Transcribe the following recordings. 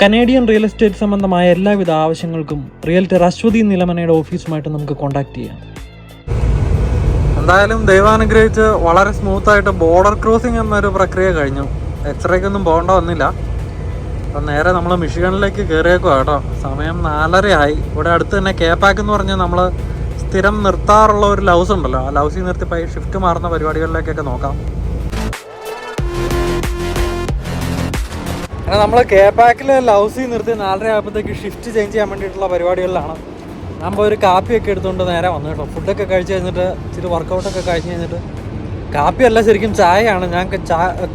Canadian real estate സംബന്ധമായ എല്ലാവിധ ആവശ്യങ്ങൾക്കും റിയൽറ്റർ അശ്വതി നിലമനയുടെ ഓഫീസുമായിട്ട് നമുക്ക് കോൺടാക്ട് ചെയ്യാം. എന്തായാലും ദൈവാനുഗ്രഹിച്ച് വളരെ സ്മൂത്ത് ആയിട്ട് ബോർഡർ ക്രോസിംഗ് എന്നൊരു പ്രക്രിയ കഴിഞ്ഞു. എക്സ്റേക്കൊന്നും പോകേണ്ട വന്നില്ല. അപ്പം നേരെ നമ്മൾ മിഷിഗണിലേക്ക് കയറിയേക്കുക കേട്ടോ. സമയം നാലരയായി. ഇവിടെ അടുത്ത് തന്നെ കേപ്പാക്ക് എന്ന് പറഞ്ഞ് നമ്മൾ സ്ഥിരം നിർത്താറുള്ള ഒരു ലൗസ് ഉണ്ടല്ലോ. ആ ലൗസിൽ നിർത്തി പോയി ഷിഫ്റ്റ് മാറുന്ന പരിപാടികളിലേക്കൊക്കെ നോക്കാം. അങ്ങനെ നമ്മൾ കേപ്പാക്കിൽ ലൗസിൽ നിർത്തി നാലര ആയപ്പോഴത്തേക്ക് ഷിഫ്റ്റ് ചേഞ്ച് ചെയ്യാൻ വേണ്ടിയിട്ടുള്ള പരിപാടികളിലാണ്. പോയി ഒരു കാപ്പിയൊക്കെ എടുത്തുകൊണ്ട് നേരെ വന്നു കേട്ടോ. ഫുഡൊക്കെ കഴിച്ച് കഴിഞ്ഞിട്ട് ഇച്ചിരി വർക്കൗട്ടൊക്കെ കഴിഞ്ഞ് കഴിഞ്ഞിട്ട് കാപ്പിയല്ല ശരിക്കും ചായയാണ്. ഞാൻ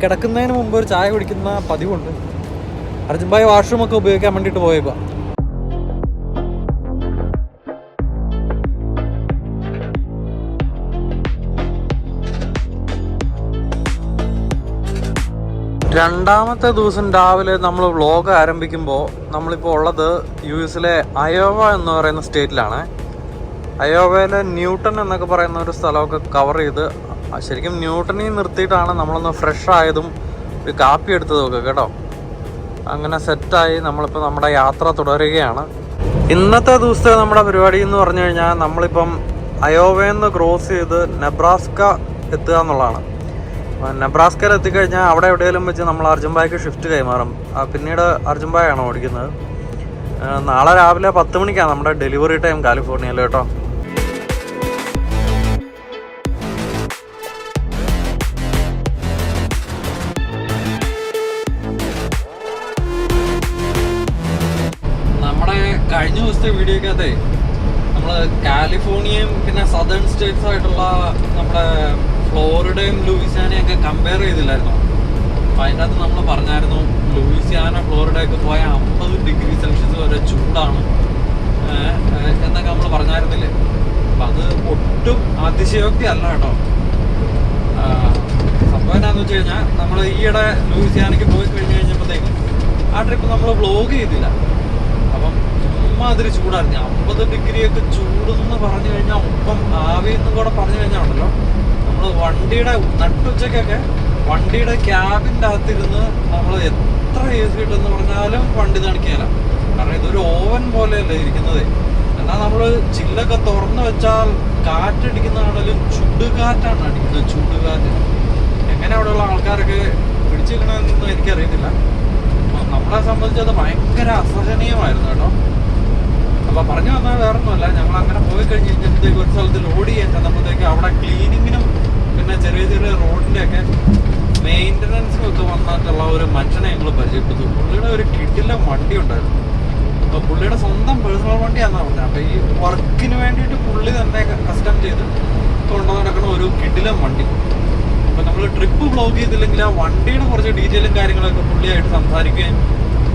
കിടക്കുന്നതിന് മുമ്പ് ഒരു ചായ കുടിക്കുന്ന പതിവുണ്ട്. അർജുൻ ഭായ് വാഷ്റൂമൊക്കെ ഉപയോഗിക്കാൻ വേണ്ടിയിട്ട് പോയേക്കുക രണ്ടാമത്തെ ദിവസം രാവിലെ നമ്മൾ വ്ളോഗ് ആരംഭിക്കുമ്പോൾ നമ്മളിപ്പോൾ ഉള്ളത് യു എസിലെ അയോവ എന്ന് പറയുന്ന സ്റ്റേറ്റിലാണ്. അയോവയിലെ ന്യൂട്ടൺ എന്നൊക്കെ പറയുന്ന ഒരു സ്ഥലമൊക്കെ കവർ ചെയ്ത് ശരിക്കും ന്യൂട്ടണിൽ നിർത്തിയിട്ടാണ് നമ്മളൊന്ന് ഫ്രഷ് ആയതും ഒരു കാപ്പി എടുത്തതും ഒക്കെ കേട്ടോ. അങ്ങനെ സെറ്റായി നമ്മളിപ്പോൾ നമ്മുടെ യാത്ര തുടരുകയാണ്. ഇന്നത്തെ ദിവസത്തെ നമ്മുടെ പരിപാടി എന്ന് പറഞ്ഞു കഴിഞ്ഞാൽ നമ്മളിപ്പം അയോവയിൽ നിന്ന് ക്രോസ് ചെയ്ത് നെബ്രാസ്ക എത്തുക എന്നുള്ളതാണ്. നെബ്രാസ്കയിൽ എത്തിക്കഴിഞ്ഞാൽ അവിടെ എവിടെയെങ്കിലും വെച്ച് നമ്മൾ അർജുൻബായ്ക്ക് ഷിഫ്റ്റ് കൈമാറും. പിന്നീട് അർജുൻബായാണ് ഓടിക്കുന്നത്. നാളെ രാവിലെ പത്ത് മണിക്കാണ് നമ്മുടെ ഡെലിവറി ടൈം കാലിഫോർണിയയിൽ കേട്ടോ. നമ്മുടെ കഴിഞ്ഞ ദിവസത്തെ വീഡിയോക്കകത്തെ നമ്മൾ കാലിഫോർണിയയും പിന്നെ സദേൺ സ്റ്റേറ്റ്സ് ആയിട്ടുള്ള നമ്മുടെ ഫ്ലോറിഡയും ലൂയിസിയാനയും ഒക്കെ കമ്പയർ ചെയ്തില്ലായിരുന്നു? അപ്പം അതിന്റെ അകത്ത് നമ്മൾ പറഞ്ഞായിരുന്നു ലൂയിസിയാന ഫ്ലോറിഡയൊക്കെ പോയ അമ്പത് ഡിഗ്രി സെൽഷ്യസ് വരെ ചൂടാണ്. എന്നൊക്കെ നമ്മൾ പറഞ്ഞായിരുന്നില്ലേ? അപ്പം അത് ഒട്ടും അതിശയോക്തി അല്ല കേട്ടോ. സംഭവം എന്താണെന്ന് വെച്ച് കഴിഞ്ഞാൽ നമ്മൾ ഈയിടെ ലൂയിസിയാനയ്ക്ക് പോയി കഴിഞ്ഞ് കഴിഞ്ഞപ്പോഴത്തേക്കും ആ ട്രിപ്പ് നമ്മൾ വ്ലോഗ് ചെയ്തില്ല. ഉമ്മാതിരി ചൂടായിരുന്നു. അമ്പത് ഡിഗ്രിയൊക്കെ ചൂടെന്ന് പറഞ്ഞു കഴിഞ്ഞാൽ ഒപ്പം ആവി എന്നും കൂടെ പറഞ്ഞു കഴിഞ്ഞാണല്ലോ. നമ്മൾ വണ്ടിയുടെ നട്ടുച്ചക്കൊക്കെ വണ്ടിയുടെ ക്യാബിന്റെ അകത്തിരുന്ന് നമ്മൾ എത്ര എ സി ഇട്ടെന്ന് പറഞ്ഞാലും വണ്ടി തണിക്കുകയില്ല കാരണം ഇതൊരു ഓവൻ പോലെയല്ലേ ഇരിക്കുന്നത്. എന്നാൽ നമ്മൾ ചില്ലൊക്കെ തുറന്നു വെച്ചാൽ കാറ്റടിക്കുന്നതാണെങ്കിലും ചുടുകാറ്റാണ് അടിക്കുന്നത് ചുടുകാറ്റ്. എങ്ങനെ അവിടെയുള്ള ആൾക്കാരൊക്കെ പിടിച്ചിരിക്കണമെന്നൊന്നും എനിക്കറിയത്തില്ല. നമ്മളെ സംബന്ധിച്ച് അത് ഭയങ്കര അസഹനീയമായിരുന്നു കേട്ടോ. അപ്പൊ പറഞ്ഞു വന്നാൽ വേറെ ഒന്നുമല്ല ഞങ്ങൾ അങ്ങനെ പോയി കഴിഞ്ഞ് കഴിഞ്ഞപ്പോഴത്തേക്ക് ഒരു സ്ഥലത്ത് ലോഡ് ചെയ്യാൻ ചെന്നപ്പോഴത്തേക്ക് അവിടെ ക്ലീനിങ്ങിനും പിന്നെ ചെറിയ ചെറിയ റോഡിന്റെ ഒക്കെ മെയിന്റനൻസും ഒക്കെ വന്നിട്ടുള്ള ഒരു മനുഷ്യനെ ഞങ്ങൾ പരിചയപ്പെട്ടു. പുള്ളിയുടെ ഒരു കിട്ടിലെ വണ്ടി ഉണ്ടായിരുന്നു. അപ്പൊ പുള്ളിയുടെ സ്വന്തം പേഴ്സണൽ വണ്ടിയാണെന്നാണ് പറഞ്ഞത്. അപ്പൊ ഈ വർക്കിന് വേണ്ടിയിട്ട് പുള്ളി തന്നെ കസ്റ്റം ചെയ്ത് കൊണ്ടു നടക്കുന്ന ഒരു കിട്ടിലെ വണ്ടി. അപ്പൊ നമ്മൾ ട്രിപ്പ് ബ്ലോഗ് ചെയ്തില്ലെങ്കിൽ ആ വണ്ടിയുടെ കുറച്ച് ഡീറ്റെയിലും കാര്യങ്ങളൊക്കെ പുള്ളിയായിട്ട് സംസാരിക്കുകയും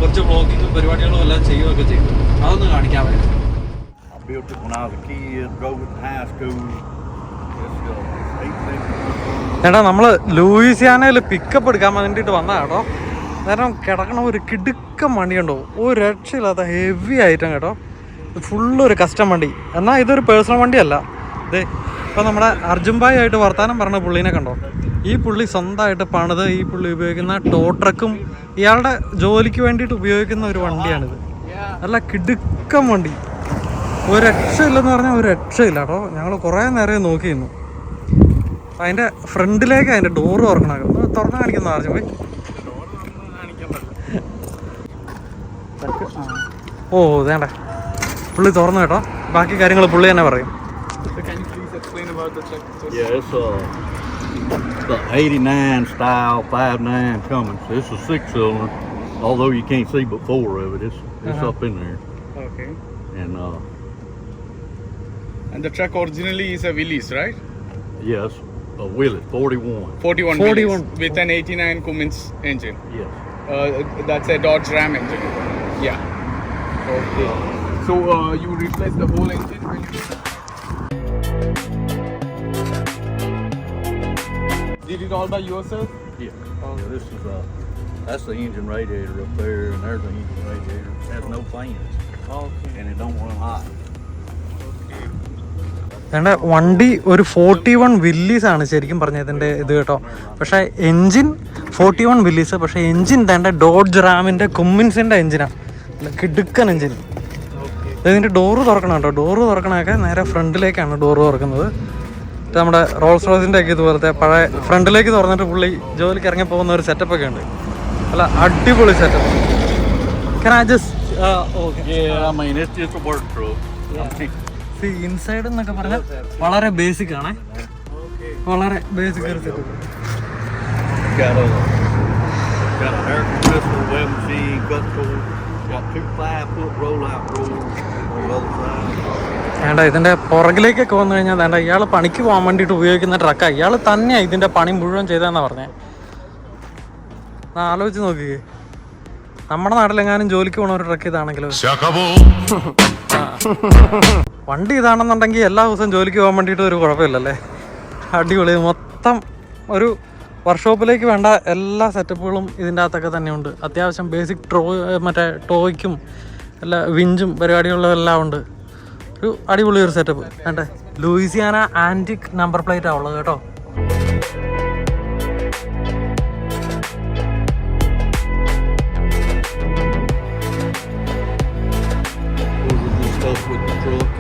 കുറച്ച് വ്ളോഗിങ്ങും പരിപാടികളും എല്ലാം ചെയ്യുകയൊക്കെ ചെയ്തു. അതൊന്ന് കാണിക്കാൻ I built it when I was a kid, drove it in high school. It's, eight seconds. ചേട്ടാ നമ്മൾ ലൂയിസിയാനയിൽ പിക്കപ്പ് എടുക്കാൻ വേണ്ടിയിട്ട് വന്നതാ കേട്ടോ കാരണം കിടക്കണ ഒരു കിടുക്കം വണ്ടി ഉണ്ടോ ഒരു രക്ഷയില്ലാത്ത ഹെവി ആയിട്ടാണ് കേട്ടോ ഫുള്ള് ഒരു കസ്റ്റം വണ്ടി. എന്നാൽ ഇതൊരു പേഴ്സണൽ വണ്ടിയല്ല. ഇതേ ഇപ്പോൾ നമ്മുടെ അർജുൻ ഭായി ആയിട്ട് വർത്താനം പറഞ്ഞ പുള്ളീനെ കണ്ടോ? ഈ പുള്ളി സ്വന്തമായിട്ട് പണിത് ഈ പുള്ളി ഉപയോഗിക്കുന്ന ടോ ട്രക്കും ഇയാളുടെ ജോലിക്ക് വേണ്ടിയിട്ട് ഉപയോഗിക്കുന്ന ഒരു വണ്ടിയാണിത്. നല്ല കിടുക്കം വണ്ടി. ഒരു രക്ഷയില്ലെന്ന് പറഞ്ഞാൽ ഒരു രക്ഷയില്ല കേട്ടോ. ഞങ്ങൾ കുറേ നേരം നോക്കിയിരുന്നു. അതിന്റെ ഫ്രണ്ടിലേക്ക് അതിന്റെ ഡോറ് തുറക്കണം. തുറന്നു കാണിക്കുന്ന പറഞ്ഞു പോയി. ഓ വേണ്ട പുള്ളി തുറന്നു കേട്ടോ. ബാക്കി കാര്യങ്ങൾ പുള്ളി തന്നെ പറയും. Can you please explain about the 89 style 5.9 Cummins. It's a six cylinder, although you can't see but four of it. It's it's Uh-huh. up in there. Okay. And uh, And the truck originally is a Willys, right? yes, a Willet 41. 41, 41. Willys with an 89 Cummins engine. Yes. Uh, that's a Dodge Ram engine. Yeah. Okay. So uh, you replace the whole engine it all by yourself? Yeah. Yeah, this is uh, that's the engine radiator up there, and there's the engine radiator. It has no fans, Okay. and it don't run hot. എന്റെ വണ്ടി ഒരു forty one Willys ആണ് ശരിക്കും പറഞ്ഞതിന്റെ ഇത് കേട്ടോ പക്ഷേ engine forty one Willys പക്ഷേ എൻജിൻ തേണ്ട ഡോഡ്ജ് റാമിന്റെ കുമ്മിൻസിന്റെ എൻജിനാണ് കിടുക്കൻ എൻജിൻ ഇതിന്റെ ഡോറ് തുറക്കണം കേട്ടോ ഡോറ് തുറക്കണമൊക്കെ നേരെ ഫ്രണ്ടിലേക്കാണ് ഡോറ് തുറക്കുന്നത് നമ്മുടെ റോൾസ് റോയ്സിന്റെ ഒക്കെ ഇതുപോലത്തെ പഴയ ഫ്രണ്ടിലേക്ക് തുറന്നിട്ട് പുള്ളി ജോലിക്ക് ഇറങ്ങി പോകുന്ന ഒരു സെറ്റപ്പ് ഒക്കെ ഉണ്ട്. അല്ല അടിപൊളി സെറ്റപ്പ് ഇൻസൈഡ് uh, oh, എന്നൊക്കെ പറഞ്ഞാൽ വളരെ ബേസിക് ആണ്. വളരെ ബേസിക് ആണ് വേണ്ട ഇതിന്റെ പുറകിലേക്കൊക്കെ വന്നു കഴിഞ്ഞാൽ വേണ്ട ഇയാൾ പണിക്ക് പോകാൻ വേണ്ടിയിട്ട് ഉപയോഗിക്കുന്ന ട്രക്കാണ് ഇയാൾ തന്നെയാണ് ഇതിന്റെ പണി മുഴുവൻ ചെയ്തതെന്നാ പറഞ്ഞേ. എന്നാ ആലോചിച്ച് നോക്കിയേ നമ്മുടെ നാട്ടിലെങ്ങാനും ജോലിക്ക് പോണ ഒരു ട്രക്ക് ഇതാണെങ്കിലോ? വണ്ടി ഇതാണെന്നുണ്ടെങ്കിൽ എല്ലാ ദിവസവും ജോലിക്ക് പോകാൻ വേണ്ടിയിട്ട് ഒരു കുഴപ്പമില്ലല്ലേ? അടിപൊളി. മൊത്തം ഒരു വർക്ക്ഷോപ്പിലേക്ക് വേണ്ട എല്ലാ സെറ്റപ്പുകളും ഇതിന്റെ അകത്തൊക്കെ തന്നെയുണ്ട്. അത്യാവശ്യം ബേസിക് ട്രോ മറ്റേ ടോയ്ക്കും എല്ലാ വിഞ്ചും പരിപാടികളും എല്ലാം ഉണ്ട്. ഒരു അടിപൊളി ഒരു സെറ്റപ്പ് വേണ്ടേ ലൂയിസിയാന ആന്റിക് നമ്പർ പ്ലേറ്റ് ഉള്ളത് കേട്ടോ. With the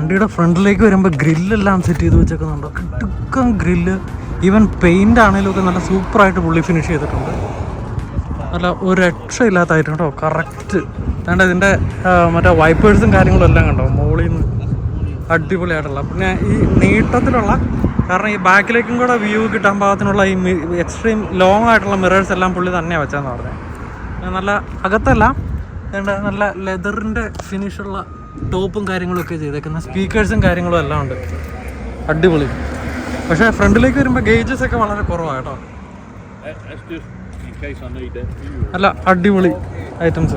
വണ്ടിയുടെ ഫ്രണ്ടിലേക്ക് വരുമ്പോൾ ഗ്രില്ലെല്ലാം സെറ്റ് ചെയ്ത് വെച്ചേക്കുന്നുണ്ട്. കിട്ടുക്കം ഗ്രില്ല്. ഈവൻ പെയിന്റ് ആണെങ്കിലും ഒക്കെ നല്ല സൂപ്പറായിട്ട് പുള്ളി ഫിനിഷ് ചെയ്തിട്ടുണ്ട്. നല്ല ഒരു രക്ഷയില്ലാത്തായിട്ട് കേട്ടോ കറക്റ്റ് അതുകൊണ്ട് ഇതിന്റെ മറ്റേ വൈപ്പേഴ്സും കാര്യങ്ങളും എല്ലാം കണ്ടോ? മുകളിൽ നിന്ന് അടിപൊളിയായിട്ടുള്ള. പിന്നെ ഈ നീട്ടത്തിലുള്ള കാരണം ഈ ബാക്കിലേക്കും കൂടെ വ്യൂ കിട്ടാൻ പാകത്തിനുള്ള ഈ എക്സ്ട്രീം ലോങ് ആയിട്ടുള്ള മിറേഴ്സ് എല്ലാം പുള്ളി തന്നെയാണ് വെച്ചതെന്ന് പറഞ്ഞത് നല്ല അകത്തല്ല നല്ല ലെതറിന്റെ ഫിനിഷുള്ള ടോപ്പും കാര്യങ്ങളൊക്കെ ചെയ്തേക്കുന്ന സ്പീക്കേഴ്സും കാര്യങ്ങളും എല്ലാം ഉണ്ട്. അടിപൊളി. പക്ഷേ ഫ്രണ്ടിലേക്ക് വരുമ്പോൾ ഗേജസ് ഒക്കെ വളരെ കുറവാണ് കേട്ടോ. അല്ല അടിപൊളി ഐറ്റംസ്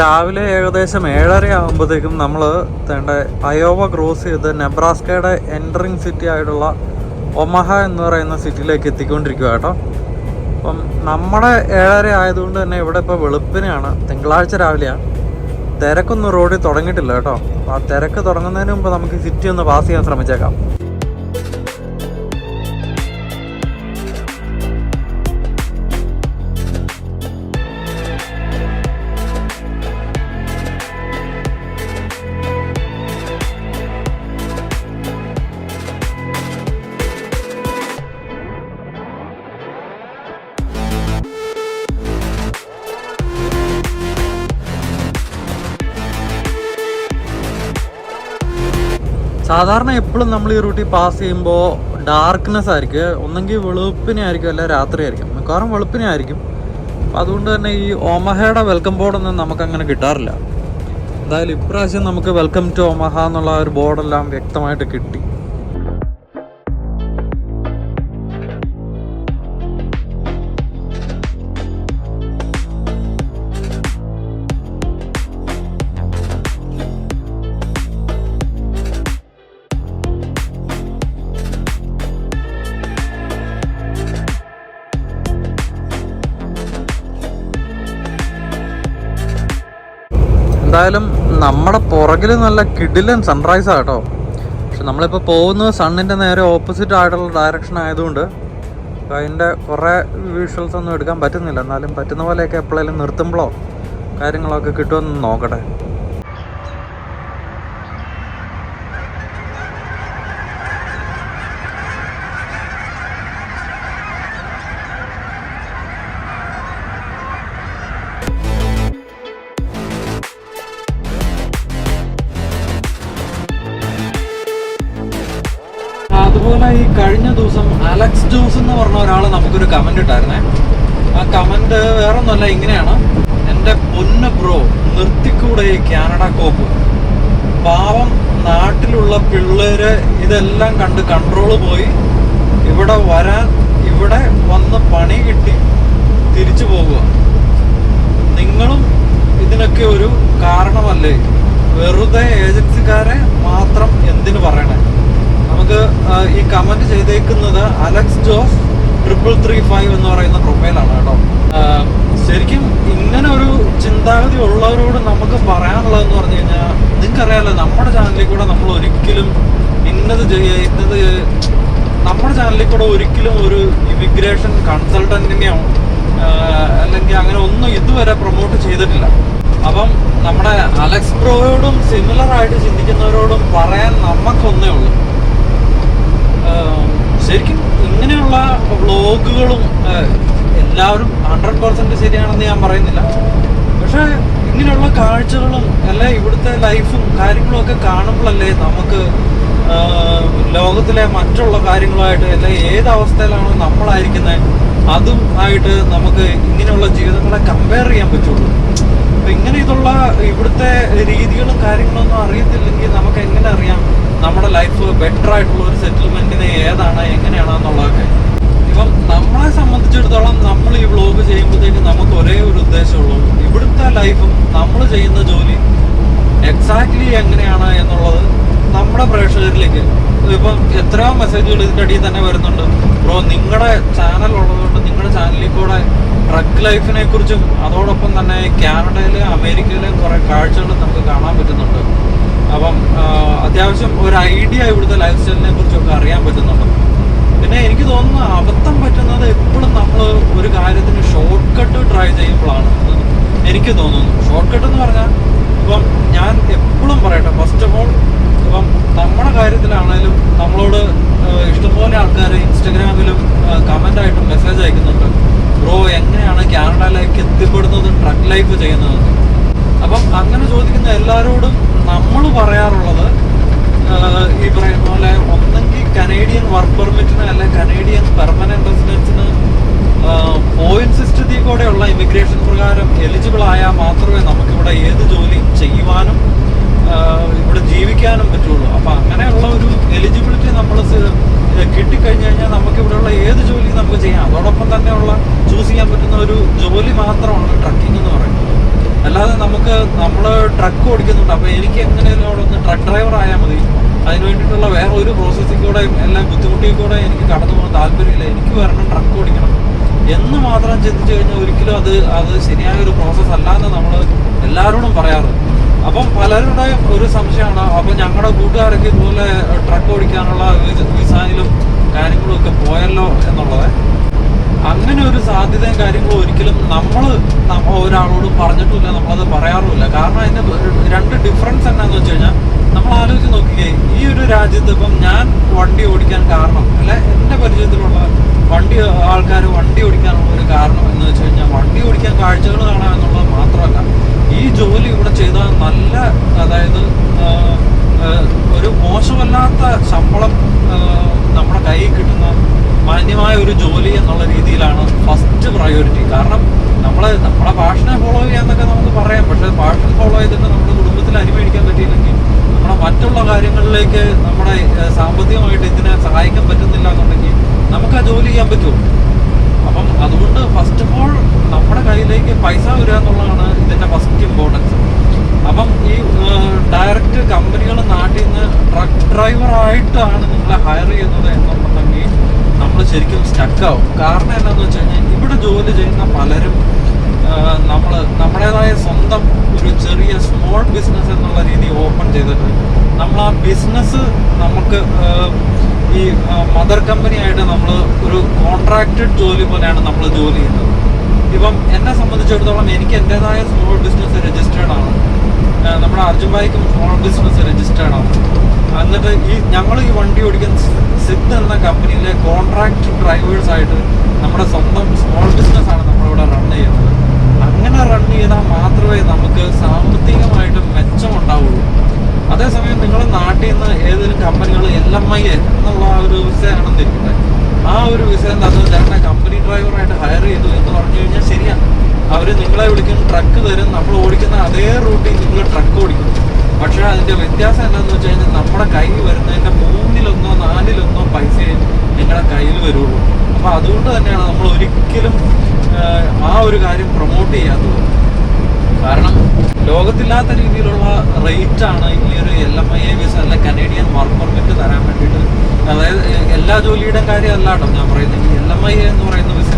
രാവിലെ ഏകദേശം ഏഴര ആകുമ്പോഴത്തേക്കും നമ്മൾ തേണ്ട അയോവ ക്രോസ് ചെയ്ത് നെബ്രാസ്കയുടെ എൻട്രിങ് സിറ്റി ആയിട്ടുള്ള ഒമഹ എന്ന് പറയുന്ന സിറ്റിയിലേക്ക് എത്തിക്കൊണ്ടിരിക്കുക കേട്ടോ. അപ്പം നമ്മുടെ ഏഴര ആയതുകൊണ്ട് തന്നെ ഇവിടെ ഇപ്പോൾ വെളുപ്പിനെയാണ് തിങ്കളാഴ്ച രാവിലെയാണ്. തിരക്കൊന്നും റോഡിൽ തുടങ്ങിയിട്ടില്ല കേട്ടോ. അപ്പോൾ ആ തിരക്ക് തുടങ്ങുന്നതിന് മുമ്പ് നമുക്ക് സിറ്റി ഒന്ന് പാസ് ചെയ്യാൻ ശ്രമിച്ചേക്കാം. സാധാരണ എപ്പോഴും നമ്മൾ ഈ റൂട്ടിൽ പാസ് ചെയ്യുമ്പോൾ ഡാർക്ക്നെസ് ആയിരിക്കും. ഒന്നെങ്കിൽ വെളുപ്പിനെ ആയിരിക്കും അല്ല രാത്രി ആയിരിക്കും. മിക്കവാറും വെളുപ്പിനെ ആയിരിക്കും. അപ്പം അതുകൊണ്ട് തന്നെ ഈ ഓമഹയുടെ വെൽക്കം ബോർഡൊന്നും നമുക്കങ്ങനെ കിട്ടാറില്ല. എന്തായാലും ഇപ്രാവശ്യം നമുക്ക് വെൽക്കം ടു ഓമഹ എന്നുള്ള ഒരു ബോർഡെല്ലാം വ്യക്തമായിട്ട് കിട്ടി. എന്തായാലും നമ്മുടെ പുറകിൽ നല്ല കിടിലൻ സൺറൈസ് ആട്ടോ പക്ഷെ നമ്മളിപ്പോൾ പോകുന്നത് സണ്ണിന്റെ നേരെ ഓപ്പോസിറ്റ് ആയിട്ടുള്ള ഡയറക്ഷൻ ആയതുകൊണ്ട് അതിന്റെ കുറേ വിഷ്വൽസ് ഒന്നും എടുക്കാൻ പറ്റുന്നില്ല. എന്നാലും പറ്റുന്ന പോലെയൊക്കെ എപ്പോഴേലും നിർത്തുമ്പോഴോ കാര്യങ്ങളൊക്കെ കിട്ടുമെന്ന് നോക്കട്ടെ. അതുപോലെ ഈ കഴിഞ്ഞ ദിവസം അലക്സ് ജോസ് എന്ന് പറഞ്ഞ ഒരാൾ നമുക്കൊരു കമന്റ് ഇട്ടായിരുന്നേ. ആ കമന്റ് വേറെ ഒന്നുമല്ല ഇങ്ങനെയാണ്. എന്റെ പൊന്ന് ബ്രോ നിർത്തിക്കൂടെ ഈ കാനഡ കോപ്പ് പാവം നാട്ടിലുള്ള പിള്ളേര് ഇതെല്ലാം കണ്ട് കൺട്രോൾ പോയി. ഇവിടെ വരാൻ ഇവിടെ വന്ന് പണി കിട്ടി തിരിച്ചു പോകുക. നിങ്ങളും ഇതിനൊക്കെ ഒരു കാരണമല്ലേ? വെറുതെ ഏജൻസിക്കാരെ മാത്രം എന്തിനു പറയണേ? നമുക്ക് ഈ കമന്റ് ചെയ്തേക്കുന്നത് Alex Jose triple three five എന്ന് പറയുന്ന പ്രൊഫൈലാണ് കേട്ടോ. ശരിക്കും ഇങ്ങനെ ഒരു ചിന്താഗതി ഉള്ളവരോട് നമുക്ക് പറയാനുള്ളതെന്ന് പറഞ്ഞു കഴിഞ്ഞാൽ നിങ്ങൾക്കറിയാലോ നമ്മുടെ ചാനലിൽ കൂടെ നമ്മൾ ഒരിക്കലും ഇന്നത് ചെയ്യുക ഇന്നത് നമ്മുടെ ചാനലിൽ കൂടെ ഒരിക്കലും ഒരു ഇമിഗ്രേഷൻ കൺസൾട്ടന്റിനെയോ അല്ലെങ്കിൽ അങ്ങനെ ഒന്നും ഇതുവരെ പ്രൊമോട്ട് ചെയ്തിട്ടില്ല. അപ്പം നമ്മുടെ അലക്സ് ബ്രോയോടും സിമിലർ ആയിട്ട് ചിന്തിക്കുന്നവരോടും പറയാൻ നമുക്കൊന്നേ ഉള്ളൂ. ശരിക്കും ഇങ്ങനെയുള്ള വ്ളോഗുകളും എല്ലാവരും ഹൺഡ്രഡ് പെർസെന്റ് ശരിയാണെന്ന് ഞാൻ പറയുന്നില്ല. പക്ഷേ ഇങ്ങനെയുള്ള കാഴ്ചകളും അല്ലെ ഇവിടുത്തെ ലൈഫും കാര്യങ്ങളും ഒക്കെ കാണുമ്പോഴല്ലേ നമുക്ക് ലോകത്തിലെ മറ്റുള്ള കാര്യങ്ങളുമായിട്ട് അല്ലെ ഏത് അവസ്ഥയിലാണോ നമ്മളായിരിക്കുന്നത് അതും ആയിട്ട് നമുക്ക് ഇങ്ങനെയുള്ള ജീവിതങ്ങളെ കമ്പയർ ചെയ്യാൻ പറ്റുള്ളൂ. അപ്പൊ ഇങ്ങനെ ഇതുള്ള ഇവിടുത്തെ രീതികളും കാര്യങ്ങളൊന്നും അറിയത്തില്ലെങ്കിൽ നമുക്ക് എങ്ങനെ അറിയാം? നമ്മുടെ ലൈഫ് ബെറ്റർ ആയിട്ടുള്ള ഒരു സെറ്റിൽമെന്റിന് ഏതാണ് എങ്ങനെയാണ് എന്നുള്ളതൊക്കെ ഇപ്പം നമ്മളെ സംബന്ധിച്ചിടത്തോളം നമ്മൾ ഈ വ്ലോഗ് ചെയ്യുമ്പോഴത്തേക്ക് നമുക്ക് ഒരേ ഒരു ഉദ്ദേശമുള്ളൂ. ഇവിടുത്തെ ലൈഫും നമ്മൾ ചെയ്യുന്ന ജോലി എക്സാക്ട്ലി എങ്ങനെയാണ് എന്നുള്ളത് നമ്മുടെ പ്രേക്ഷകരിലേക്ക്. ഇപ്പം എത്രയോ മെസ്സേജുകൾ ഇതിന്റെ അടിയിൽ തന്നെ വരുന്നുണ്ട്. ബ്രോ നിങ്ങളുടെ ചാനൽ ഉള്ളതുകൊണ്ട് നിങ്ങളുടെ ചാനലിൽ കൂടെ ട്രക്ക് ലൈഫിനെ കുറിച്ചും അതോടൊപ്പം തന്നെ കാനഡയിലെ അമേരിക്കയിലെ കുറേ കാഴ്ചകൾ നമുക്ക് കാണാൻ പറ്റുന്നുണ്ട്. അപ്പം അത്യാവശ്യം ഒരു ഐഡിയ ഇവിടുത്തെ ലൈഫ് സ്റ്റൈലിനെ കുറിച്ചൊക്കെ അറിയാൻ പറ്റുന്നുണ്ട്. പിന്നെ എനിക്ക് തോന്നുന്നു അബദ്ധം പറ്റുന്നത് എപ്പോഴും നമ്മൾ ഒരു കാര്യത്തിന് ഷോർട്ട് കട്ട് ട്രൈ ചെയ്യുമ്പോഴാണ്. എനിക്ക് തോന്നുന്നു. ഷോർട്ട് കട്ട് എന്ന് പറഞ്ഞാൽ ഇപ്പം ഞാൻ എപ്പോഴും പറയട്ടെ ഫസ്റ്റ് ഓഫ് ഓൾ ഇപ്പം നമ്മുടെ കാര്യത്തിലാണേലും നമ്മളോട് ഇഷ്ടംപോലെ ആൾക്കാർ ഇൻസ്റ്റഗ്രാമിലും കമന്റ് ആയിട്ടും മെസ്സേജ് അയക്കുന്നുണ്ട്. ബ്രോ എങ്ങനെയാണ് കാനഡയിലേക്ക് എത്തിപ്പെടുന്നതും? ട്രക്ക് ലൈഫ് ചെയ്യുന്നത്? അപ്പം അങ്ങനെ ചോദിക്കുന്ന എല്ലാവരോടും നമ്മൾ പറയാറുള്ളത് ഈ പറയുന്ന പോലെ ഒന്നെങ്കിൽ കനേഡിയൻ വർക്ക് പെർമിറ്റിന് അല്ലെങ്കിൽ കനേഡിയൻ പെർമനന്റ് റെസിഡൻസിന് പോയിന്റ് സിസ്റ്റത്തിൽ കൂടെയുള്ള ഇമിഗ്രേഷൻ പ്രകാരം എലിജിബിൾ ആയാൽ മാത്രമേ നമുക്കിവിടെ ഏത് ജോലി ചെയ്യുവാനും ഇവിടെ ജീവിക്കാനും പറ്റുള്ളൂ. അപ്പം അങ്ങനെയുള്ള ഒരു എലിജിബിലിറ്റി നമ്മൾ കിട്ടിക്കഴിഞ്ഞ് കഴിഞ്ഞാൽ നമുക്ക് ഇവിടെയുള്ള ഏത് ജോലിയും നമുക്ക് ചെയ്യാം. അതോടൊപ്പം തന്നെയുള്ള ചൂസ് ചെയ്യാൻ പറ്റുന്ന ഒരു ജോലി മാത്രമാണ് ട്രക്കിംഗ് എന്ന് പറയുന്നത്. അല്ലാതെ നമുക്ക് നമ്മൾ ട്രക്ക് ഓടിക്കുന്നുണ്ട്. അപ്പോൾ എനിക്ക് എങ്ങനെയും അവിടെ ഒന്ന് ട്രക്ക് ഡ്രൈവർ ആയാൽ മതി. അതിന് വേണ്ടിയിട്ടുള്ള വേറെ ഒരു പ്രോസസ്സിൽ കൂടെ എല്ലാം ബുദ്ധിമുട്ടിൽ കൂടെ എനിക്ക് കടന്നു പോകാൻ താല്പര്യമില്ല. എനിക്ക് വരണം ട്രക്ക് ഓടിക്കണം എന്ന് മാത്രം ചിന്തിച്ചു കഴിഞ്ഞാൽ ഒരിക്കലും അത് അത് ശരിയായ ഒരു പ്രോസസ്സ് അല്ല എന്ന് നമ്മൾ എല്ലാവരോടും പറയാറ്. അപ്പം പലരുടെ ഒരു സംശയമാണ്. അപ്പം ഞങ്ങളുടെ കൂട്ടുകാരൊക്കെ ഇതുപോലെ ട്രക്ക് ഓടിക്കാനുള്ള വിസാനിലും കാര്യങ്ങളും ഒക്കെ പോയല്ലോ. ഒരു സാധ്യതയും കാര്യങ്ങളും ഒരിക്കലും നമ്മൾ ഒരാളോട് പറഞ്ഞിട്ടില്ല നമ്മളത് പറയാറുമില്ല. കാരണം അതിന്റെ രണ്ട് ഡിഫറൻസ് എന്നാന്ന് വെച്ച് കഴിഞ്ഞാൽ നമ്മൾ ആലോചിച്ച് നോക്കിക്കേ ഈ ഒരു രാജ്യത്ത് ഇപ്പം ഞാൻ വണ്ടി ഓടിക്കാൻ കാരണം അല്ലെ? എന്റെ പരിചയത്തിലുള്ള വണ്ടി ആൾക്കാർ വണ്ടി ഓടിക്കാനുള്ള ഒരു കാരണം എന്ന് വെച്ച് കഴിഞ്ഞാൽ വണ്ടി ഓടിക്കാൻ കാഴ്ചകൾ കാണാം എന്നുള്ളത് മാത്രമല്ല ഈ ജോലി ഇവിടെ ചെയ്താൽ നല്ല അതായത് ഒരു മോശമല്ലാത്ത ശമ്പളം നമ്മുടെ കയ്യിൽ കിട്ടുന്ന മാന്യമായ ഒരു ജോലി എന്നുള്ള രീതിയിലാണ് ഫസ്റ്റ് പ്രയോറിറ്റി കാരണം നമ്മൾ നമ്മളെ പാഷനെ ഫോളോ ചെയ്യാന്നൊക്കെ നമുക്ക് പറയാം. പക്ഷേ പാഷൻ ഫോളോ ചെയ്തിട്ട് നമ്മുടെ കുടുംബത്തിൽ അനുഭവിക്കാൻ പറ്റിയില്ലെങ്കിൽ നമ്മുടെ മറ്റുള്ള കാര്യങ്ങളിലേക്ക് നമ്മുടെ സാമ്പത്തികമായിട്ട് ഇതിനെ സഹായിക്കാൻ പറ്റുന്നില്ല എന്നുണ്ടെങ്കിൽ നമുക്ക് ആ ജോലി ചെയ്യാൻ പറ്റുമോ? അപ്പം അതുകൊണ്ട് ഫസ്റ്റ് ഓഫ് ഓൾ നമ്മുടെ കയ്യിലേക്ക് പൈസ വരിക എന്നുള്ളതാണ് ഇതിന്റെ ഫസ്റ്റ് ഇമ്പോർട്ടൻസ് അപ്പം ഈ ഡയറക്റ്റ് കമ്പനികൾ നാട്ടിൽ നിന്ന് ട്രക്ക് ഡ്രൈവറായിട്ടാണ് നിങ്ങളെ ഹയർ ചെയ്യുന്നത് എന്നുണ്ടെങ്കിൽ നമ്മൾ ശരിക്കും സ്റ്റക്കാവും കാരണം എന്താണെന്ന് വെച്ച് കഴിഞ്ഞാൽ ഇവിടെ ജോലി ചെയ്യുന്ന പലരും നമ്മൾ നമ്മുടേതായ സ്വന്തം ഒരു ചെറിയ സ്മോൾ ബിസിനസ് എന്നുള്ള രീതി ഓപ്പൺ ചെയ്തിട്ട് നമ്മൾ ആ ബിസിനസ് നമുക്ക് ഈ മദർ കമ്പനിയായിട്ട് നമ്മൾ ഒരു കോൺട്രാക്റ്റഡ് ജോലി പോലെയാണ് നമ്മൾ ജോലി ചെയ്യുന്നത്. ഇപ്പം എന്നെ സംബന്ധിച്ചിടത്തോളം എനിക്ക് എന്റെതായ സ്മോൾ ബിസിനസ് രജിസ്റ്റേർഡ് ആണ്. നമ്മുടെ അർജുൻ ഭായിക്കും സ്മോൾ ബിസിനസ് രജിസ്റ്റേർഡ് ആണ്. എന്നിട്ട് ഈ ഞങ്ങൾ ഈ വണ്ടി ഓടിക്കുന്ന സിദ്ധ് എന്ന കമ്പനിയിലെ കോൺട്രാക്ട് ഡ്രൈവേഴ്സ് ആയിട്ട് നമ്മുടെ സ്വന്തം സ്മോൾ ബിസിനസ് ആണ് നമ്മളിവിടെ റൺ ചെയ്യുന്നത്. അങ്ങനെ റൺ ചെയ്താൽ മാത്രമേ നമുക്ക് സാമ്പത്തികമായിട്ട് മെച്ചം ഉണ്ടാവുള്ളൂ അതേസമയം നിങ്ങൾ നാട്ടിൽ നിന്ന് ഏതെങ്കിലും കമ്പനികൾ എൽ എം ഐ എന്നുള്ള ആ ഒരു വിസയാണെന്ന് ഇരിക്കട്ടെ ആ ഒരു വിസയിൽ അത് ഞങ്ങളുടെ കമ്പനി ഡ്രൈവറായിട്ട് ഹയർ ചെയ്തു എന്ന് പറഞ്ഞു കഴിഞ്ഞാൽ ശരിയാണ് അവർ നിങ്ങളെ വിളിക്കും ട്രക്ക് തരും. നമ്മൾ ഓടിക്കുന്ന അതേ റൂട്ടിൽ നിങ്ങൾ ട്രക്ക് ഓടിക്കും. പക്ഷേ അതിന്റെ വ്യത്യാസം എന്താണെന്ന് വെച്ച് കഴിഞ്ഞാൽ നമ്മുടെ കയ്യിൽ വരുന്നതിന്റെ മൂന്നിലൊന്നോ നാലിലൊന്നോ പൈസയെ നിങ്ങളുടെ കയ്യിൽ വരുള്ളൂ. അപ്പൊ അതുകൊണ്ട് തന്നെയാണ് നമ്മൾ ഒരിക്കലും ആ ഒരു കാര്യം പ്രൊമോട്ട് ചെയ്യാത്തത് കാരണം ലോകത്തില്ലാത്ത രീതിയിലുള്ള റേറ്റ് ആണ് ഈ ഒരു L M I A visa അല്ല കനേഡിയൻ വർക്ക് പെർമിറ്റ് തരാൻ വേണ്ടിയിട്ട്. അതായത് എല്ലാ ജോലിയുടെ കാര്യം അല്ല കേട്ടോ ഞാൻ പറയുന്നത്. ഈ എൽ എം ഐ എ എന്ന് പറയുന്ന വിസ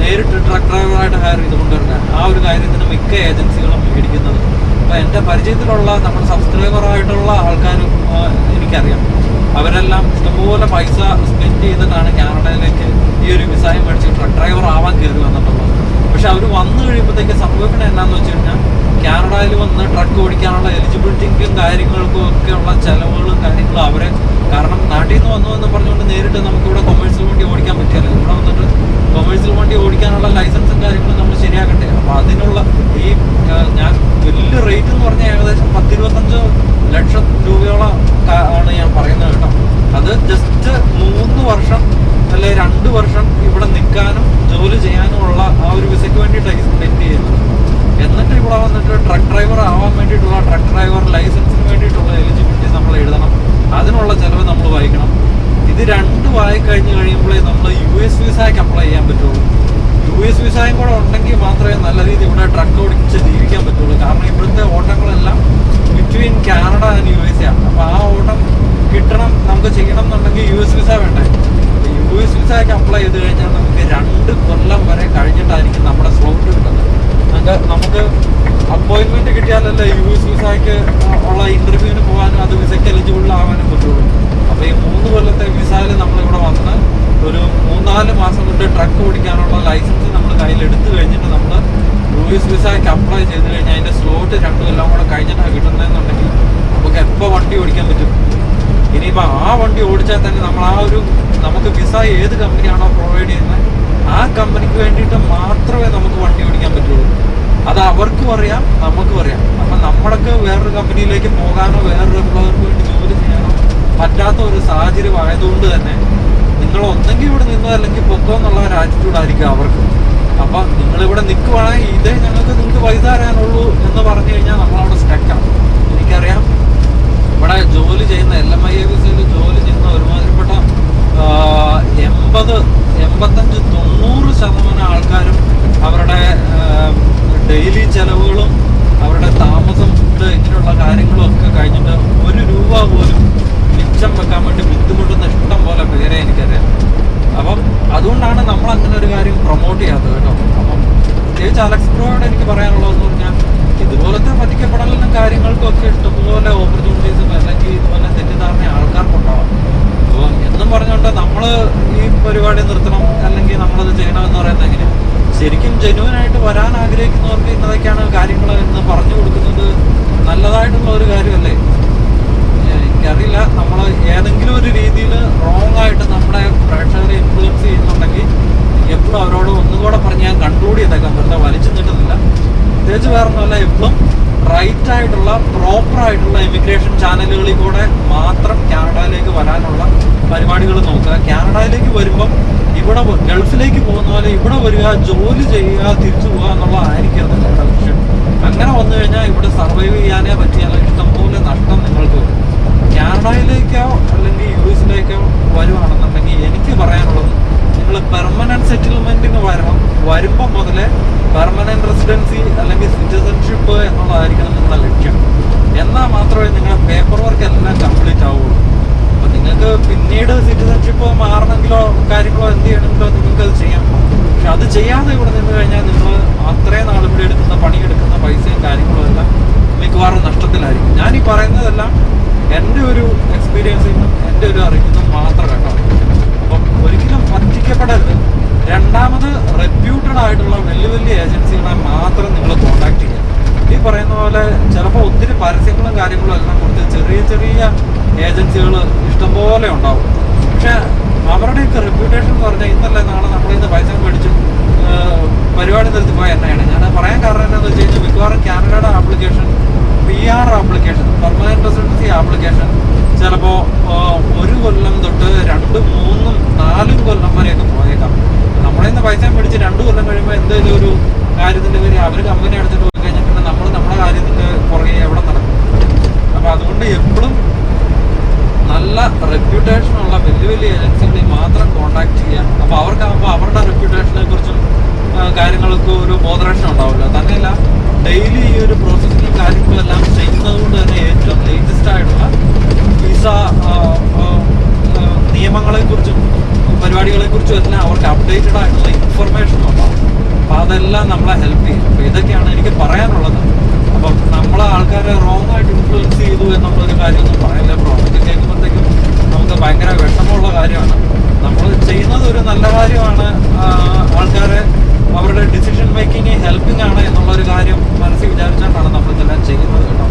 നേരിട്ട് ട്രക്ക് ഡ്രൈവറായിട്ട് ഹയർ ചെയ്ത് കൊണ്ടുവരുന്ന ആ ഒരു കാര്യത്തിന് മിക്ക ഏജൻസികളും മേടിക്കുന്നത് അപ്പോൾ എന്റെ പരിചയത്തിലുള്ള നമ്മുടെ സബ്സ്ക്രൈബറായിട്ടുള്ള ആൾക്കാരും എനിക്കറിയാം. അവരെല്ലാം ഇഷ്ടംപോലെ പൈസ സ്പെൻഡ് ചെയ്തിട്ടാണ് കാനഡയിലേക്ക് ഈ ഒരു വിസായം മേടിച്ച് ട്രക്ക് ഡ്രൈവർ ആവാൻ കയറി വന്നിട്ടുള്ളത്. പക്ഷെ അവർ വന്നു കഴിയുമ്പോഴത്തേക്ക് സംഭവിക്കുന്നത് എന്നാന്ന് വെച്ച് കഴിഞ്ഞാൽ കാനഡയിൽ വന്ന് ട്രക്ക് ഓടിക്കാനുള്ള എലിജിബിലിറ്റിക്കും കാര്യങ്ങൾക്കും ഒക്കെ ഉള്ള ചെലവുകളും കാര്യങ്ങളും അവരെ കാരണം നാട്ടിൽ നിന്ന് വന്നു എന്ന് പറഞ്ഞുകൊണ്ട് നേരിട്ട് നമുക്ക് ഇവിടെ കൊമേഴ്സ്യൽ വണ്ടി ഓടിക്കാൻ പറ്റില്ല ഇവിടെ വന്നിട്ട് കൊമേഴ്സ്യൽ വണ്ടി ഓടിക്കാനുള്ള ലൈസൻസും കാര്യങ്ങളും നമ്മൾ ശരിയാക്കട്ടെ അപ്പോൾ അതിനുള്ള ഈ ആ, ഞാൻ വലിയ റേറ്റ് എന്ന് പറഞ്ഞാൽ ഏകദേശം പത്തിരുപത്തഞ്ച് ലക്ഷം രൂപയോളം ക- ആണ് ഞാൻ പറയുന്നത് കേട്ടോ അത് ജസ്റ്റ് മൂന്ന് വർഷം അല്ലെ രണ്ട് വർഷം ഇവിടെ നിൽക്കാനും ജോലി ചെയ്യാനുമുള്ള ആ ഒരു വിസയ്ക്ക് വേണ്ടിയിട്ടാണ് സ്പെൻഡ് ചെയ്യുന്നത് എന്നിട്ട് ഇവിടെ വന്നിട്ട് ട്രക്ക് ഡ്രൈവർ ആവാൻ വേണ്ടിയിട്ടുള്ള ട്രക്ക് ഡ്രൈവർ ലൈസൻസിന് വേണ്ടിയിട്ടുള്ള എലിജിബിലിറ്റി നമ്മൾ എഴുതണം അതിനുള്ള ചിലവ് നമ്മൾ വഹിക്കണം ഇത് രണ്ടും ആയി കഴിഞ്ഞ് കഴിയുമ്പോഴേ നമ്മൾ യു എസ് വിസയ്ക്ക് അപ്ലൈ ചെയ്യാൻ പറ്റുള്ളൂ യു എസ് വിസയും കൂടെ ഉണ്ടെങ്കിൽ മാത്രമേ നല്ല രീതിയിൽ ഇവിടെ ട്രക്ക് ഓടിച്ച് ജീവിക്കാൻ പറ്റുള്ളൂ കാരണം ഇവിടുത്തെ ഓട്ടങ്ങളെല്ലാം between Canada and U S ആണ് അപ്പോൾ ആ ഓട്ടം കിട്ടണം നമുക്ക് ചെയ്യണം എന്നുണ്ടെങ്കിൽ യു എസ് വിസ വേണ്ടേ യു എസ് വിസയ്ക്ക് അപ്ലൈ ചെയ്ത് കഴിഞ്ഞാൽ നമുക്ക് രണ്ട് കൊല്ലം വരെ കഴിഞ്ഞിട്ടായിരിക്കും നമ്മുടെ സ്ലോട്ട് കിട്ടുന്നത്. നമുക്ക് അപ്പോയിൻമെന്റ് കിട്ടിയാലല്ലേ യു എസ് വിസയ്ക്ക് ഉള്ള ഇന്റർവ്യൂവിന് പോകാനും അത് വിസയ്ക്ക് എലിജിബിൾ ആവാനും പറ്റുള്ളൂ. അപ്പോൾ ഈ മൂന്ന് കൊല്ലത്തെ വിസയിൽ നമ്മളിവിടെ വന്ന് ഒരു മൂന്നാൽ മാസം കൊണ്ട് ട്രക്ക് ഓടിക്കാനുള്ള ലൈസൻസ് നമ്മൾ കയ്യിലെടുത്ത് കഴിഞ്ഞിട്ട് നമ്മൾ യു എസ് വിസയ്ക്ക് അപ്ലൈ ചെയ്ത് കഴിഞ്ഞാൽ അതിന്റെ സ്ലോട്ട് രണ്ടു കൊല്ലം കൂടെ കഴിഞ്ഞിട്ടാണ് കിട്ടുന്നതെന്നുണ്ടെങ്കിൽ നമുക്ക് എപ്പോൾ വണ്ടി ഓടിക്കാൻ പറ്റും? ഇനിയിപ്പോൾ ആ വണ്ടി ഓടിച്ചാൽ തന്നെ നമ്മൾ ആ ഒരു നമുക്ക് വിസ ഏത് കമ്പനിയാണോ പ്രൊവൈഡ് ചെയ്യുന്നത് ആ കമ്പനിക്ക് വേണ്ടിയിട്ട് മാത്രമേ നമുക്ക് വണ്ടി ഓടിക്കാൻ പറ്റുള്ളൂ. അത് അവർക്കും അറിയാം നമുക്കും അറിയാം. അപ്പം നമ്മളൊക്കെ വേറൊരു കമ്പനിയിലേക്ക് പോകാനോ വേറൊരു എംപ്ലോയർക്ക് വേണ്ടി ജോലി ചെയ്യാനോ പറ്റാത്ത ഒരു സാഹചര്യം ആയതുകൊണ്ട് തന്നെ നിങ്ങൾ ഒന്നെങ്കിൽ ഇവിടെ നിന്നോ അല്ലെങ്കിൽ പൊക്കോ എന്നുള്ള ഒരു ആറ്റിറ്റ്യൂഡ് ആയിരിക്കും അവർക്ക്. അപ്പം നിങ്ങളിവിടെ നിൽക്കുവാണെങ്കിൽ ഇതേ ഞങ്ങൾക്ക് നിങ്ങൾക്ക് പൈസ എന്ന് പറഞ്ഞു കഴിഞ്ഞാൽ നമ്മളവിടെ സ്റ്റക്കാണ് എനിക്കറിയാം. ഇവിടെ ജോലി ചെയ്യുന്ന എൽ എം ഐ എ വിസയിൽ ജോലി ചെയ്യുന്ന ഒരുമാതിരിപ്പെട്ട എൺപത് എൺപത്തഞ്ച് തൊണ്ണൂറ് ശതമാനം ആൾക്കാരും അവരുടെ ഡെയിലി ചെലവുകളും അവരുടെ താമസം ഫുഡ് ഇങ്ങനെയുള്ള കാര്യങ്ങളും ഒക്കെ കഴിഞ്ഞിട്ട് ഒരു രൂപ പോലും മിച്ചം വെക്കാൻ വേണ്ടി ബുദ്ധിമുട്ടുന്ന ഇഷ്ടം പോലെ പേരെ എനിക്കറിയാം അപ്പം അതുകൊണ്ടാണ് നമ്മൾ അങ്ങനെ ഒരു കാര്യം പ്രൊമോട്ട് ചെയ്യാത്തത് കേട്ടോ അപ്പം പ്രത്യേകിച്ച് അലക്സ് ബ്രോയോട് എനിക്ക് പറയാനുള്ളതെന്ന് പറഞ്ഞാൽ ഇതുപോലത്തെ പറ്റിക്കപ്പെടലിനും കാര്യങ്ങൾക്കും ഒക്കെ ഇഷ്ടംപോലെ ഓപ്പർച്യൂണിറ്റീസും അല്ലെങ്കിൽ ഇതുപോലെ തെറ്റിദ്ധാരണ ആൾക്കാർക്കുണ്ടാവാം അപ്പോൾ എന്നും പറഞ്ഞുകൊണ്ട് നമ്മൾ ഈ പരിപാടി നിർത്തണം അല്ലെങ്കിൽ നമ്മളത് ചെയ്യണമെന്ന് പറയുന്നത് എങ്ങനെ ശരിക്കും ജെന്യൂൻ ആയിട്ട് വരാൻ ആഗ്രഹിക്കുന്നവർക്ക് ഇന്നതൊക്കെയാണ് കാര്യങ്ങൾ എന്ന് പറഞ്ഞു കൊടുക്കുന്നത് നല്ലതായിട്ടുള്ള ഒരു കാര്യമല്ലേ ഏഹ് എനിക്കറിയില്ല നമ്മൾ ഏതെങ്കിലും ഒരു രീതിയിൽ റോങ് ആയിട്ട് നമ്മുടെ പ്രേക്ഷകരെ ഇൻഫ്ലുവൻസ് ചെയ്യുന്നുണ്ടെങ്കിൽ എപ്പോഴും അവരോട് ഒന്നുകൂടെ പറഞ്ഞ് ഞാൻ കൺക്ലൂഡ് ചെയ്തേക്കാം വെറുതെ വലിച്ചു നീട്ടുന്നില്ല പ്രത്യേകിച്ച് വേറെ ഒന്നുമല്ല എപ്പോഴും റൈറ്റ് ആയിട്ടുള്ള പ്രോപ്പർ ആയിട്ടുള്ള ഇമിഗ്രേഷൻ ചാനലുകളിൽ കൂടെ മാത്രം കാനഡയിലേക്ക് വരാനുള്ള പരിപാടികൾ നോക്കുക. കാനഡയിലേക്ക് വരുമ്പം ഇവിടെ ഗൾഫിലേക്ക് പോകുന്ന പോലെ ഇവിടെ വരിക ജോലി ചെയ്യുക തിരിച്ചു പോകുക എന്നുള്ളതായിരിക്കരുത് നിങ്ങളുടെ ലക്ഷ്യം. അങ്ങനെ വന്നു കഴിഞ്ഞാൽ ഇവിടെ സർവൈവ് ചെയ്യാനേ പറ്റിയാലോ? ഇഷ്ടംപോലെ നഷ്ടം നിങ്ങൾക്ക് വരും. കാനഡയിലേക്കോ അല്ലെങ്കിൽ യു എസിലേക്കോ വരുവാണെന്നുണ്ടെങ്കിൽ എനിക്ക് പറയാനുള്ളത് നിങ്ങൾ പെർമനന്റ് സെറ്റിൽമെന്റിന് വരണം. വരുമ്പോൾ മുതലേ പെർമനന്റ് റെസിഡൻസി അല്ലെങ്കിൽ സിറ്റിസൺഷിപ്പ് എന്നുള്ളതായിരിക്കണം നിങ്ങളുടെ ലക്ഷ്യം. എന്നാൽ മാത്രമേ നിങ്ങളുടെ പേപ്പർ വർക്ക് എല്ലാം കംപ്ലീറ്റ് ആവുള്ളൂ. അപ്പം നിങ്ങൾക്ക് പിന്നീട് സിറ്റിസൺഷിപ്പ് മാറണമെങ്കിലോ കാര്യങ്ങളോ എന്ത് ചെയ്യണമെങ്കിലോ നിങ്ങൾക്ക് അത് ചെയ്യാം പക്ഷെ അത് ചെയ്യാതെ ഇവിടെ നിന്ന് കഴിഞ്ഞാൽ നിങ്ങൾ അത്രയും നാൾ ഇവിടെ എടുക്കുന്ന പണിയെടുക്കുന്ന പൈസയും കാര്യങ്ങളും എല്ലാം മിക്കവാറും നഷ്ടത്തിലായിരിക്കും ഞാൻ ഈ പറയുന്നതെല്ലാം എന്റെ ഒരു എക്സ്പീരിയൻസിൽ നിന്നും എന്റെ ഒരു അറിവിൽ നിന്നും മാത്രം കേട്ടോ അപ്പം ഒരിക്കലും പറ്റിക്കപ്പെടരുത് രണ്ടാമത് റെപ്യൂട്ടഡ് ആയിട്ടുള്ള വലിയ വലിയ ഏജൻസികളെ മാത്രം നിങ്ങൾ കോൺടാക്ട് ചെയ്യുക ഈ പറയുന്ന പോലെ ചിലപ്പോൾ ഒത്തിരി പരസ്യങ്ങളും കാര്യങ്ങളും എല്ലാം കൊടുത്ത് ചെറിയ ചെറിയ ഏജൻസികൾ ഇഷ്ടംപോലെ ഉണ്ടാവും പക്ഷെ അവരുടെയൊക്കെ റെപ്യൂട്ടേഷൻ എന്ന് പറഞ്ഞാൽ ഇന്നല്ലേ നാളെ നമ്മളിൽ നിന്ന് പൈസ മേടിച്ചു ഏഹ്, പരിപാടി നിർത്തി പോയ എന്നെയാണ് ഞാൻ പറയാൻ കാരണം എന്താണെന്ന് വെച്ച് കഴിഞ്ഞാൽ മിക്കവാറും കാനഡയുടെ application P R application residency application ചിലപ്പോൾ ഒരു കൊല്ലം തൊട്ട് രണ്ടും മൂന്നും നാലും കൊല്ലം വരെയൊക്കെ പോയേക്കാം. നമ്മളിൽ നിന്ന് പൈസ മേടിച്ച് രണ്ട് കൊല്ലം കഴിയുമ്പോൾ എന്തെങ്കിലും ഒരു കാര്യത്തിന്റെ പേര് അവർ കമ്പനി എടുത്തിട്ട് പോയി കഴിഞ്ഞാൽ പിന്നെ നമ്മൾ നമ്മുടെ കാര്യത്തിന്റെ പുറകെ എവിടെ നടക്കും. അപ്പോൾ അതുകൊണ്ട് എപ്പോഴും നല്ല റെപ്യൂട്ടേഷനുള്ള വലിയ വലിയ ഏജൻസികളിൽ മാത്രം കോൺടാക്ട് ചെയ്യാം അപ്പോൾ അവർക്കാകുമ്പോൾ അവരുടെ റെപ്യൂട്ടേഷനെ കുറിച്ചും കാര്യങ്ങൾക്ക് ഒരു ബോധറേഷൻ ഉണ്ടാവില്ല തന്നെയല്ല ഡെയിലി ഈ ഒരു പ്രോസസ്സിംഗ് കാര്യങ്ങളും എല്ലാം ചെയ്യുന്നത് തന്നെ ഏറ്റവും ലേറ്റസ്റ്റ് ആയിട്ടുള്ള വിസ നിയമങ്ങളെക്കുറിച്ചും പരിപാടികളെക്കുറിച്ചും എല്ലാം അവർക്ക് അപ്ഡേറ്റഡ് ആയിട്ടുള്ള ഇൻഫർമേഷൻ ഉണ്ടാവും. അപ്പോൾ അതെല്ലാം നമ്മളെ ഹെൽപ്പ് ചെയ്യും. അപ്പോൾ ഇതൊക്കെയാണ് എനിക്ക് പറയാനുള്ളത്. അപ്പം നമ്മളെ ആൾക്കാരെ റോങ് ആയിട്ട് ഇൻഫ്ലുവൻസ് ചെയ്തു എന്നുള്ളൊരു കാര്യമൊന്നും പറയില്ല. പ്രോജക്റ്റ് കേൾക്കുമ്പോഴത്തേക്കും നമുക്ക് ഭയങ്കര വിഷമമുള്ള കാര്യമാണ്. നമ്മൾ ചെയ്യുന്നത് ഒരു നല്ല കാര്യമാണ് ആൾക്കാരെ അവരുടെ ഡിസിഷൻ മേക്കിംഗ് ഹെൽപ്പിംഗ് ആണ് എന്നുള്ള ഒരു കാര്യം മനസ്സിൽ വിചാരിച്ചുകൊണ്ടാണ് നമ്മൾ ഇതെല്ലാം ചെയ്യുന്നത് കേട്ടോ.